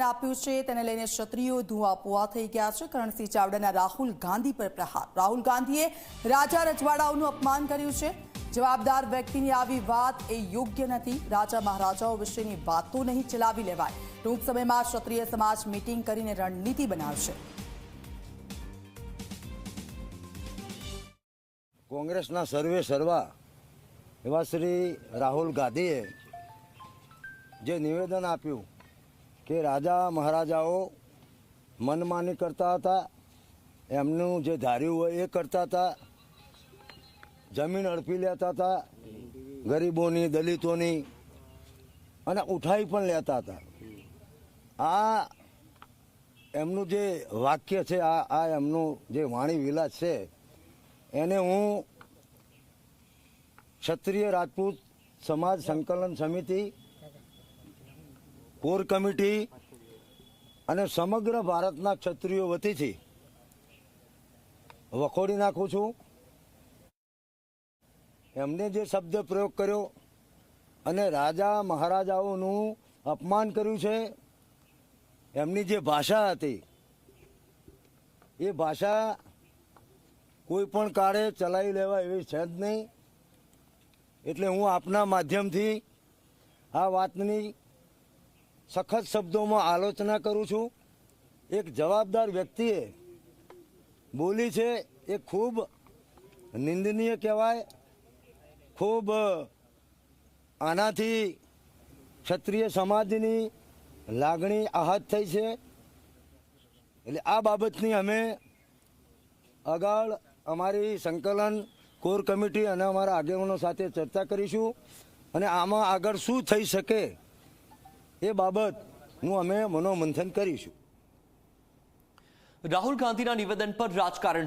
નિવેદન આપ્યું છે. તેને લઈને ક્ષત્રિયો ધુઆ પુઆ થઈ ગયા છે. કરણસિંહ ચાવડાના રાહુલ ગાંધી પર પ્રહાર. રાહુલ ગાંધીએ રાજા રજવાડાઓનું અપમાન કર્યું છે. જવાબદાર વ્યક્તિની આવી વાત એ યોગ્ય નથી. રાજા મહારાજાઓ વિશેની વાતો નહીં ચલાવી લેવાય. ટૂંક સમયમાં ક્ષત્રિય સમાજ મીટિંગ કરીને રણનીતિ બનાવશે. કોંગ્રેસના સર્વે સર્વા એવા શ્રી રાહુલ ગાંધીએ જે નિવેદન આપ્યું કે રાજા મહારાજાઓ મનમાની કરતા હતા, એમનું જે ધાર્યું હોય એ કરતા હતા, જમીન અડપી લેતા હતા, ગરીબોની, દલિતોની, અને ઉઠાઈ પણ લેતા હતા. આ એમનું જે વાક્ય છે, આ આ એમનું જે વાણી વિલાસ છે, એને હું ક્ષત્રિય રાજપૂત સમાજ સંકલન સમિતિ કોર કમિટી અને સમગ્ર ભારતના ક્ષત્રિયો વતીથી વખોડી નાખું છું. એમને જે શબ્દ પ્રયોગ કર્યો અને રાજા મહારાજાઓનું અપમાન કર્યું છે, એમની જે ભાષા હતી, એ ભાષા કોઈ પણ કાળે ચલાવી લેવા એવી છે જ નહીં. એટલે હું આપના માધ્યમથી આ વાતની સખત શબ્દોમાં આલોચના કરું છું. એક જવાબદાર વ્યક્તિએ બોલી છે, એ ખૂબ નિંદનીય કહેવાય, ખૂબ આનાથી ક્ષત્રિય સમાજની લાગણી આહત થઈ છે. એટલે આ બાબતની અમે આગળ અમારી સંકલન કોર કમિટી અને અમારા આગેવાનો સાથે ચર્ચા કરીશું. અને આમાં આગળ શું થઈ શકે એ બાબતનું અમે મનોમંથન કરીશું. રાહુલ ગાંધીના નિવેદન પર રાજકારણ